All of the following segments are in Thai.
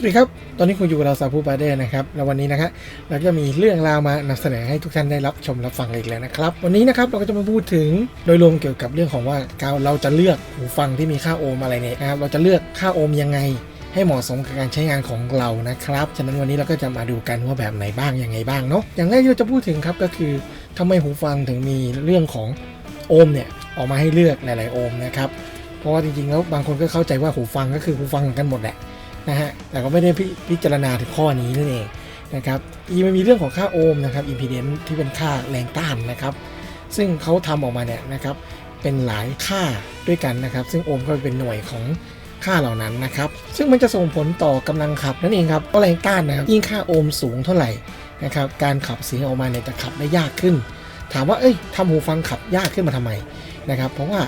วัสดีครับ ตอนนี้คุณอยู่กับเราสาวผู้บาเดย์นะครับ แล้ววันนี้นะครับเราจะมีเรื่องราวมานำเสนอให้ทุกท่านได้รับชมรับฟังอีกแล้วนะครับ วันนี้นะครับเราก็จะมาพูดถึงโดยรวมเกี่ยวกับเรื่องของว่ากาเราจะเลือกหูฟังที่มีค่าโอห์มอะไรเนี่ยนะครับ เราจะเลือกค่าโอห์มยังไงให้เหมาะสมกับการใช้งานของเรานะครับ ฉะนั้นวันนี้เราก็จะมาดูกันว่าแบบไหนบ้างยังไงบ้างเนาะ อย่างแรกที่เราจะพูดถึงครับก็คือทำไมหูฟังถึงมีเรื่องของโอห์มเนี่ยออกมาให้เลือกหลาย ๆ โอห์มนะครับ เพราะว่าจริงๆแล้วบางคนก็เข้าใจว่าหูฟังก็คือหูฟังกันหมดแหละ นะฮะแต่ก็ไม่ได้พิจารณาถึงข้อนี้นั่นเองนะครับอีมันมีเรื่องของค่าโอห์มนะครับอิมพีเดนซ์ที่เป็นค่าแรงต้านนะครับ ซึ่งเขาทำออกมาเนี่ยนะครับเป็นหลายค่าด้วยกันนะครับ ซึ่งโอห์มก็เป็นหน่วยของค่าเหล่านั้นนะครับ ซึ่งมันจะส่งผลต่อกำลังขับนั่นเองครับเพราะแรงต้านนะครับยิ่งค่าโอห์มสูงเท่าไหร่นะครับการขับเสียงออกมาเนี่ยจะขับได้ยากขึ้น ถามว่าเอ้ยทำหูฟังขับยากขึ้นมาทำไมนะครับ เพราะว่า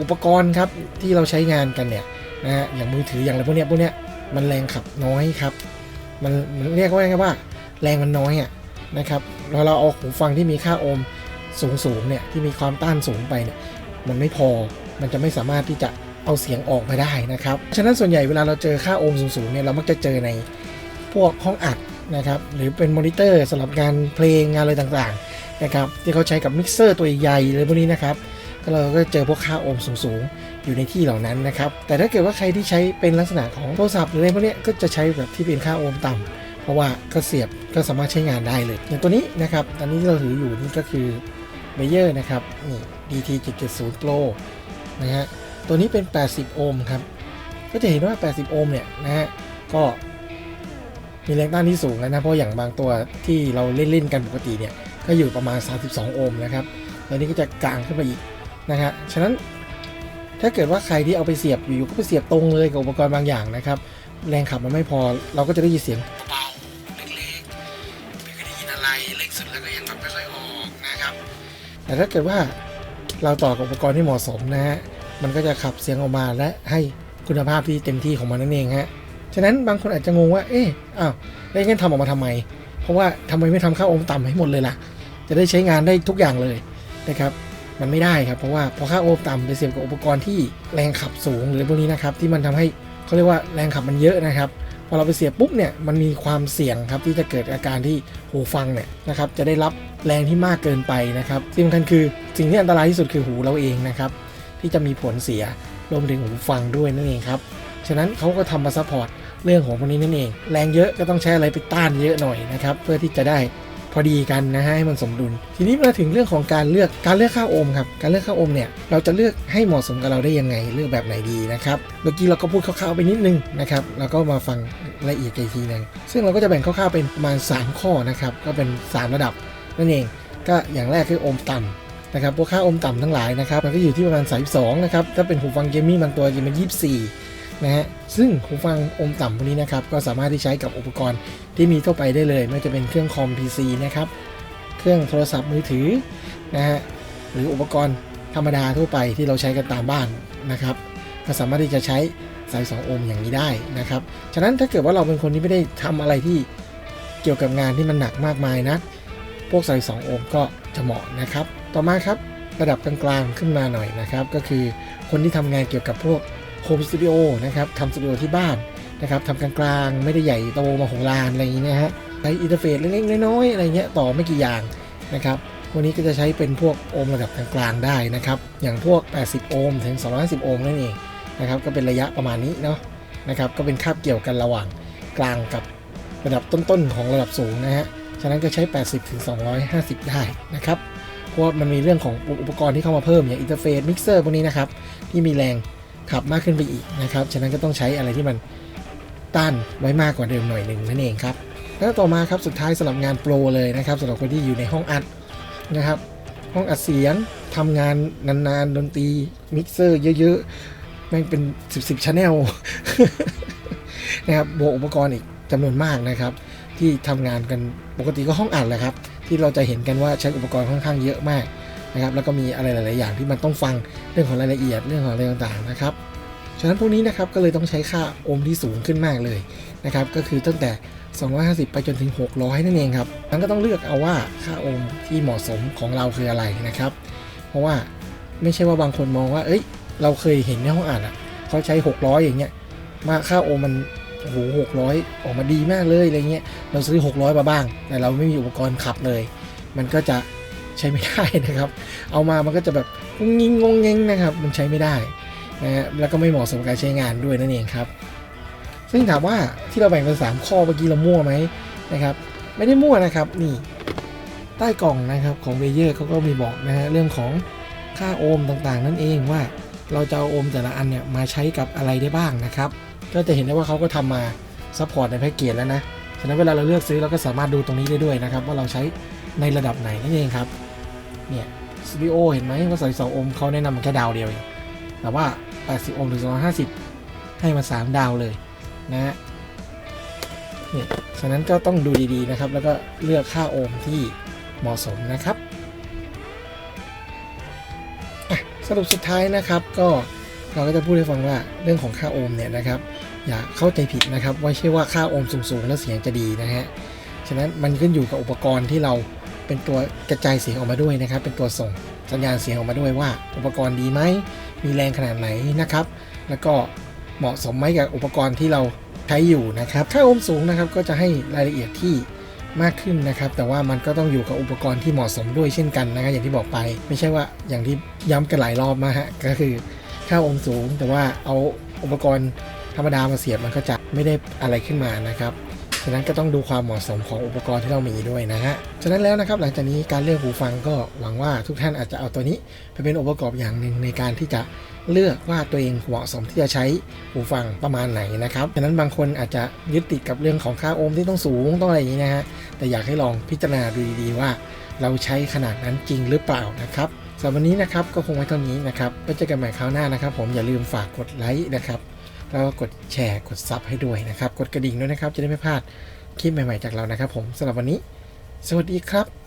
อุปกรณ์ครับที่เราใช้งานกันเนี่ยนะฮะอย่างมือถืออย่างอะไรพวกเนี้ยพวกเนี้ย มันแรงขับน้อยครับ มันมันเรียกว่าไงว่า แรงมันน้อยอะนะครับเราเราเอาหูฟังที่มีค่าโอห์มสูงสูงเนี่ยที่มีความต้านสูงไปเนี่ยมันไม่พอมันจะไม่สามารถที่จะเอาเสียงออกมาได้นะครับฉะนั้นส่วนใหญ่เวลาเราเจอค่าโอห์มสูงๆเนี่ยเรามักจะเจอในพวกห้องอัดนะครับหรือเป็นมอนิเตอร์สำหรับงานเพลงงานอะไรต่างๆนะครับที่เขาใช้กับมิกเซอร์ตัวใหญ่เลยพวกนี้นะครับก็เราก็เจอพวกค่าโอห์มสูงๆ อยู่ในที่เหล่านั้นนะครับ แต่ถ้าเกิดว่าใครที่ใช้เป็นลักษณะของโทรศัพท์หรืออะไรพวกเนี้ยก็จะใช้แบบที่เป็นค่าโอห์มต่ำเพราะว่าก็เสียบก็สามารถใช้งานได้เลย อย่างตัวนี้นะครับตอนนี้ที่เราถืออยู่นี่ก็คือเบเยอร์นะครับนี่ DT 770 Pro นะฮะตัวนี้เป็น 80 โอห์มครับ ก็จะเห็นว่า 80 โอห์มเนี่ยนะฮะก็มีแรงต้านที่สูงแล้วนะ เพราะอย่างบางตัวที่เราเล่น ๆ กันปกติเนี่ย ก็อยู่ประมาณ 32 โอห์มนะครับตัวนี้ก็จะกลางขึ้นไปอีกนะฮะ ฉะนั้น ถ้าเกิดว่าใครที่เอาไปเสียบอยู่ๆก็ไปเสียบตรงเลยกับอุปกรณ์บางอย่างนะครับ แรงขับมันไม่พอเราก็จะได้ยินเสียงเบาๆเล็กๆไม่เคยได้ยินอะไรเล็กสุดแล้วก็ยังแบบไม่ค่อยออกนะครับ แต่ถ้าเกิดว่าเราต่อกับอุปกรณ์ที่เหมาะสมนะฮะมันก็จะขับเสียงออกมาและให้คุณภาพที่เต็มที่ของมันนั่นเองฮะฉะนั้นบางคนอาจจะงงว่าเอ๊ะอ้าวแล้วงั้นทำออกมาทำไม เพราะว่าทำไมไม่ทำค่าโอห์มต่ำให้หมดเลยล่ะ จะได้ใช้งานได้ทุกอย่างเลยนะครับ มันไม่ได้ครับเพราะว่าพอค่าโอห์มต่ำไปเสียบกับอุปกรณ์ที่แรงขับสูงหรือพวกนี้นะครับที่มันทำให้เขาเรียกว่าแรงขับมันเยอะนะครับพอเราไปเสียบปุ๊บเนี่ยมันมีความเสี่ยงครับที่จะเกิดอาการที่หูฟังเนี่ยนะครับจะได้รับแรงที่มากเกินไปนะครับที่สำคัญคือสิ่งที่อันตรายที่สุดคือหูเราเองนะครับที่จะมีผลเสียรวมถึงหูฟังด้วยนั่นเองครับฉะนั้นเขาก็ทำมาซัพพอร์ตเรื่องของพวกนี้นั่นเอง แรงเยอะก็ต้องใช้อะไรไปต้านเยอะหน่อยนะครับเพื่อที่จะได้ อดีกันนะฮะให้มันสมดุล ทีนี้มาถึงเรื่องของการเลือกการเลือกค่าโอมครับการเลือกค่าโอมเนี่ยเราจะเลือกให้เหมาะสมกับเราได้ยังไงเลือกแบบไหนดีนะครับเมื่อกี้เราก็พูดคร่าวๆไปนิดนึงนะครับแล้วก็มาฟังละเอียดอีกทีหนึงซึ่งเราก็จะแบ่งคร่าวๆเป็นประมาณ 3 ข้อนะครับก็เป็น 3 ระดับนั่นเองก็อย่างแรกคือโอมต่ำนะครับพวกค่าโอมต่ำทั้งหลายนะครับมันก็อยู่ที่ประมาณ32นะครับถ้าเป็นหูฟังเกมมิ่งบางตัวจะเป็น24 นะฮะซึ่งหูฟังโอมต่ำพวกนี้นะครับก็สามารถที่ใช้กับอุปกรณ์ที่มีทั่วไปได้เลยไม่ว่าจะเป็นเครื่องคอม PC นะครับเครื่องโทรศัพท์มือถือนะฮะหรืออุปกรณ์ธรรมดาทั่วไปที่เราใช้กันตามบ้านนะครับก็สามารถที่จะใช้สาย 2 โอห์มอย่างนี้ได้นะครับ ฉะนั้นถ้าเกิดว่าเราเป็นคนที่ไม่ได้ทำอะไรที่เกี่ยวกับงานที่มันหนักมากมายนะพวกสาย 2 โอห์มก็จะเหมาะนะครับ ต่อมาครับระดับกลางๆขึ้นมาหน่อยนะครับ ก็คือคนที่ทำงานเกี่ยวกับพวก โฮมสตูดิโอนะครับทำสตูดิโอที่บ้านนะครับทำกลางๆ ไม่ได้ใหญ่โตมาของลานอะไรอย่างเงี้นะฮะใช้อินเทอร์เฟซเล็กๆน้อยๆอะไรเงี้ยต่อไม่กี่อย่างนะครับวันนี้ก็จะใช้เป็นพวกโอห์มระดับกลางๆได้นะครับอย่างพวก 80 โอห์มถึง 250 โอห์มนั่นเองนะครับก็เป็นระยะประมาณนี้เนาะนะครับก็เป็นคาบเกี่ยวกันระหว่างกลางกับระดับต้นๆของระดับสูงนะฮะฉะนั้นก็ใช้ 80 ถึง 250 ได้นะครับเพราะมันมีเรื่องของอุปกรณ์ที่เข้ามาเพิ่มอย่างอินเทอร์เฟซมิกเซอร์พวกนี้นะครับที่มีแรง ขับมากขึ้นไปอีกนะครับ ฉะนั้นก็ต้องใช้อะไรที่มันต้านไว้มากกว่าเดิมหน่อยหนึ่งนั่นเองครับ แล้วต่อมาครับสุดท้ายสำหรับงานโปรเลยนะครับสำหรับคนที่อยู่ในห้องอัดนะครับ ห้องอัดเสียงทำงานนานๆดนตรีมิกเซอร์เยอะๆแม่งเป็น 10บสชแนลนะครับบวกอุปกรณ์อีกจำนวนมากนะครับ ที่ทำงานกันปกติก็ห้องอัดแหละครับ ที่เราจะเห็นกันว่าใช้อุปกรณ์ค่อนข้างเยอะมาก นะครับแล้วก็มีอะไรหลาย ๆ อย่างที่มันต้องฟังเรื่องของรายละเอียดเรื่องของอะไรต่าง ๆ นะครับฉะนั้นพวกนี้นะครับก็เลยต้องใช้ค่าโอห์มที่สูงขึ้นมากเลยนะครับก็คือตั้งแต่ 250 ไปจนถึง 600 นั่นเองครับมันก็ต้องเลือกเอาว่าค่าโอห์มที่เหมาะสมของเราคืออะไรนะครับ เพราะว่าไม่ใช่ว่าบางคนมองว่า เอ้ย เราเคยเห็นในห้องอ่านอะเขาใช้ 600 อย่างเงี้ยมาค่าโอห์มมันโอ้โหหกร้อยออกมาดีมากเลยอะไรเงี้ยเราซื้อ 600 มาบ้าง แต่เราไม่มีอุปกรณ์ขับเลย มันก็จะ ใช้ไม่ได้นะครับ เอามามันก็จะแบบงงงิงงงเงงนะครับ มันใช้ไม่ได้นะฮะแล้วก็ไม่เหมาะสมกับการใช้งานด้วยนั่นเองครับ ซึ่งถามว่าที่เราแบ่งเป็น3ข้อเมื่อกี้เรามั่วไหมนะครับ ไม่ได้มั่วนะครับนี่ใต้กล่องนะครับของเวเยอร์เขาก็มีบอกนะฮะเรื่องของค่าโอห์มต่างๆ นั่นเองว่าเราจะเอาโอห์มแต่ละอันเนี่ยมาใช้กับอะไรได้บ้างนะครับ ก็จะเห็นได้ว่าเขาก็ทำมาซัพพอร์ตในแพ็กเกจแล้วนะฉะนั้นเวลาเราเลือกซื้อเราก็สามารถดูตรงนี้ได้ด้วยนะครับ ว่าเราใช้ในระดับไหนนั่นเองครับ เนี่ยสตูดิโอเห็นไหมว่าใส่2โอห์มเขาแนะนำมาแค่ดาวเดียวเองแต่ว่า 80 โอห์มถึง 250 ให้มา 3 ดาวเลยนะฮะเนี่ยฉะนั้นก็ต้องดูดีๆนะครับ แล้วก็เลือกค่าโอห์มที่เหมาะสมนะครับสรุปสุดท้ายนะครับก็เราก็จะพูดให้ฟังว่าเรื่องของค่าโอห์มเนี่ยนะครับ อย่าเข้าใจผิดนะครับว่าใช่ว่าค่าโอห์มสูงๆแล้วเสียงจะดีนะฮะฉะนั้นมันขึ้นอยู่กับอุปกรณ์ที่เรา เป็นตัวกระจายเสียงออกมาด้วยนะครับ เป็นตัวส่งสัญญาณเสียงออกมาด้วยว่า อุปกรณ์ดีไหม มีแรงขนาดไหนนะครับ แล้วก็เหมาะสมไหมกับอุปกรณ์ที่เราใช้อยู่นะครับค่าโอห์มสูงนะครับก็จะให้รายละเอียดที่มากขึ้นนะครับ แต่ว่ามันก็ต้องอยู่กับอุปกรณ์ที่เหมาะสมด้วยเช่นกันนะครับอย่างที่บอกไป ไม่ใช่ว่าอย่างที่ย้ำกันหลายรอบมาฮะก็คือค่าโอห์มสูง แต่ว่าเอาอุปกรณ์ธรรมดามาเสียบมันก็จะไม่ได้อะไรขึ้นมานะครับ ฉะนั้นก็ต้องดูความเหมาะสมของอุปกรณ์ที่เรามีด้วยนะฮะ ฉะนั้นแล้วนะครับหลังจากนี้การเลือกหูฟังก็หวังว่าทุกท่านอาจจะเอาตัวนี้ไปเป็นองค์ประกอบอย่างหนึ่งในการที่จะเลือกว่าตัวเองเหมาะสมที่จะใช้หูฟังประมาณไหนนะครับฉะนั้นบางคนอาจจะยึดติดกับเรื่องของค่าโอห์มที่ต้องสูงต้องอะไรอย่างนี้นะฮะ แต่อยากให้ลองพิจารณาดูดีๆว่า เราใช้ขนาดนั้นจริงหรือเปล่านะครับสำหรับวันนี้นะครับก็คงไว้เท่านี้นะครับไว้เจอกันใหม่คราวหน้านะครับ ผมอย่าลืมฝากกดไลค์นะครับ แล้วก็กดแชร์กดซับให้ด้วยนะครับ กดกระดิ่งด้วยนะครับ จะได้ไม่พลาดคลิปใหม่ๆจากเรานะครับ ผมสำหรับวันนี้ สวัสดีครับ